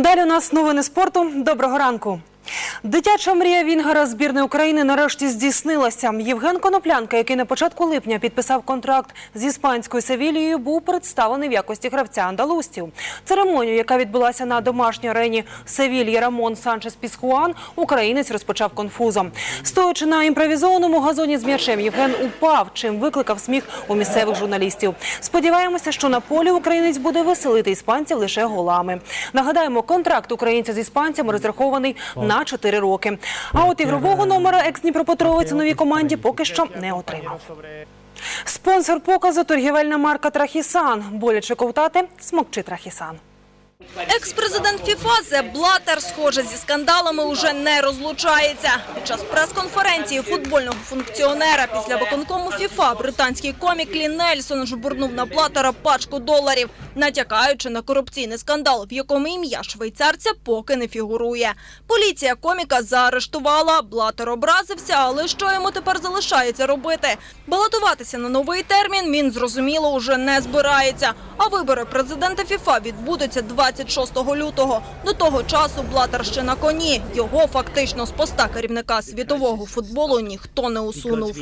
Далі у нас новини спорту. Доброго ранку. Дитяча мрія Вінгера збірної України нарешті здійснилася. Євген Коноплянка, який на початку липня підписав контракт з іспанською Севілією, був представлений в якості гравця андалустів. Церемонію, яка відбулася на домашній арені Севільї Рамон Санчес Піскуан, українець розпочав конфузом. Стоячи на імпровізованому газоні з м'ячем, Євген упав, чим викликав сміх у місцевих журналістів. Сподіваємося, що на полі українець буде веселити іспанців лише голами. Нагадаємо, контракт українця з іспанцями розрахований на 4 роки. А от ігрового номера екс-Дніпропетровець у новій команді поки що не отримав. Спонсор показу торгівельна марка Трахісан. Боляче ковтати смокчи Трахісан. Екс-президент ФІФА Зеб Блатер, схоже, зі скандалами уже не розлучається. Під час прес-конференції футбольного функціонера після виконкому ФІФА британський комік Лі Нельсон жбурнув на Блатера пачку доларів, натякаючи на корупційний скандал, в якому ім'я швейцарця поки не фігурує. Поліція коміка заарештувала, Блатер образився, але що йому тепер залишається робити? Балотуватися на новий термін він, зрозуміло, уже не збирається. А вибори президента ФІФА відбудуться 26 лютого. До того часу Блатер ще на коні. Його фактично з поста керівника світового футболу ніхто не усунув.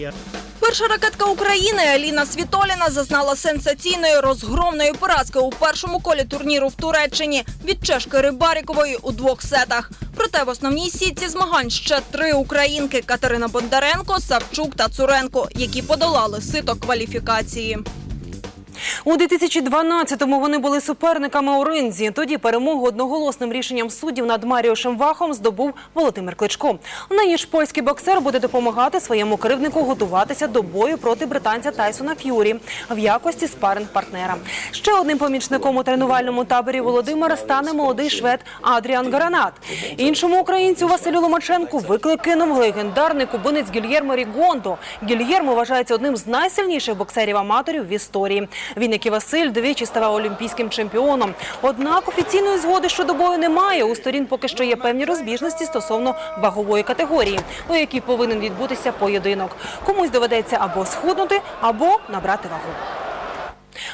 Перша ракетка України Аліна Світоліна зазнала сенсаційної розгромної поразки у першому колі турніру в Туреччині від чешки Рибарікової у двох сетах. Проте в основній сітці змагань ще три українки Катерина Бондаренко, Савчук та Цуренко, які подолали сито кваліфікації. У 2012-му вони були суперниками у ринзі. Тоді перемогу одноголосним рішенням суддів над Маріошем Вахом здобув Володимир Кличко. Нині ж польський боксер буде допомагати своєму кривднику готуватися до бою проти британця Тайсона Ф'юрі в якості спаринг-партнера. Ще одним помічником у тренувальному таборі Володимира стане молодий швед Адріан Гаранат. Іншому українцю Василю Ломаченку виклик кинув легендарний кубинець Гільєрмо Рігондо. Гільєрмо вважається одним з найсильніших боксерів-аматорів в історії. Він, як і Василь, двічі ставав олімпійським чемпіоном. Однак офіційної згоди щодо бою немає. У сторін поки що є певні розбіжності стосовно вагової категорії, у якій повинен відбутися поєдинок. Комусь доведеться або схуднути, або набрати вагу.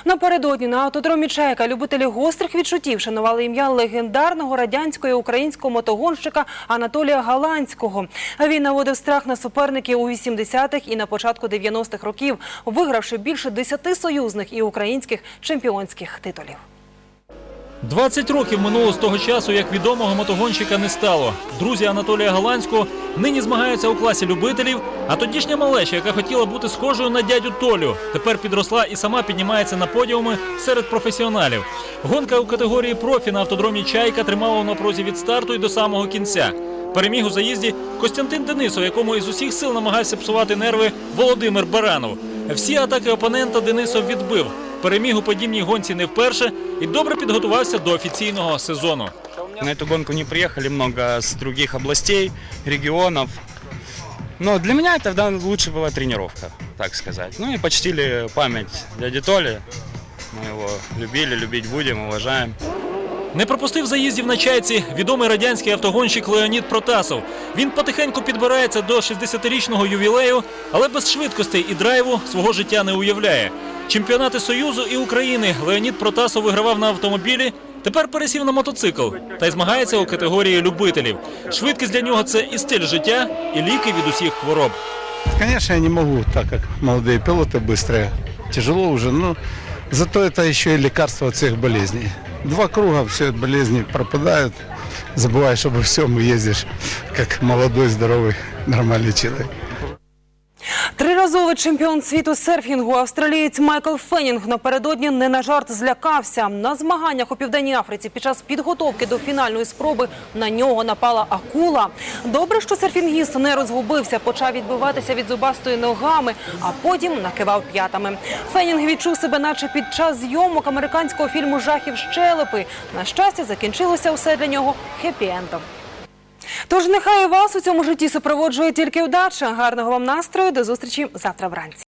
Напередодні на автодромі Чайка любителі гострих відчуттів шанували ім'я легендарного радянського і українського мотогонщика Анатолія Галанського. Він наводив страх на суперників у 80-х і на початку 90-х років, вигравши більше 10 союзних і українських чемпіонських титулів. 20 років минуло з того часу, як відомого мотогонщика не стало. Друзі Анатолія Галанського нині змагаються у класі любителів, а тодішня малеча, яка хотіла бути схожою на дядю Толю, тепер підросла і сама піднімається на подіуми серед професіоналів. Гонка у категорії профі на автодромі Чайка тримала в напрузі від старту і до самого кінця. Переміг у заїзді Костянтин Денисов, якому із усіх сил намагався псувати нерви Володимир Баранов. Всі атаки опонента Денисов відбив Переміг у подібній гонці не вперше і добре підготувався до офіційного сезону. На эту гонку не приехали много с других областей, регионов. Но для меня это да, лучше была тренировка, так сказать. Ну и почтили память дяди Толи. Мы его любили, любить будем, уважаем. Не пропустив заїздів на чайці відомий радянський автогонщик Леонід Протасов. Він потихеньку підбирається до 60-річного ювілею, але без швидкостей і драйву свого життя не уявляє. Чемпіонати Союзу і України Леонід Протасов вигравав на автомобілі. Тепер пересів на мотоцикл та й змагається у категорії любителів. Швидкість для нього це і стиль життя, і ліки від усіх хвороб. Конечно, я не могу, так как молодые пилоты быстрые. Тяжело уже, но зато это еще и лекарство от всех болезней. Два круга, все болезни пропадают. Забываешь обо всем и ездишь как молодой, здоровый, нормальный человек. Триразовий чемпіон світу серфінгу австралієць Майкл Фенінг напередодні не на жарт злякався. На змаганнях у південній Африці під час підготовки до фінальної спроби на нього напала акула. Добре, що серфінгіст не розгубився, почав відбиватися від зубастої ногами, а потім накивав п'ятами. Фенінг відчув себе, наче під час зйомок американського фільму Жахів щелепи. На щастя, закінчилося усе для нього хеппі-ендом. Тож нехай вас у цьому житті супроводжує тільки удача. Гарного вам настрою. До зустрічі завтра вранці.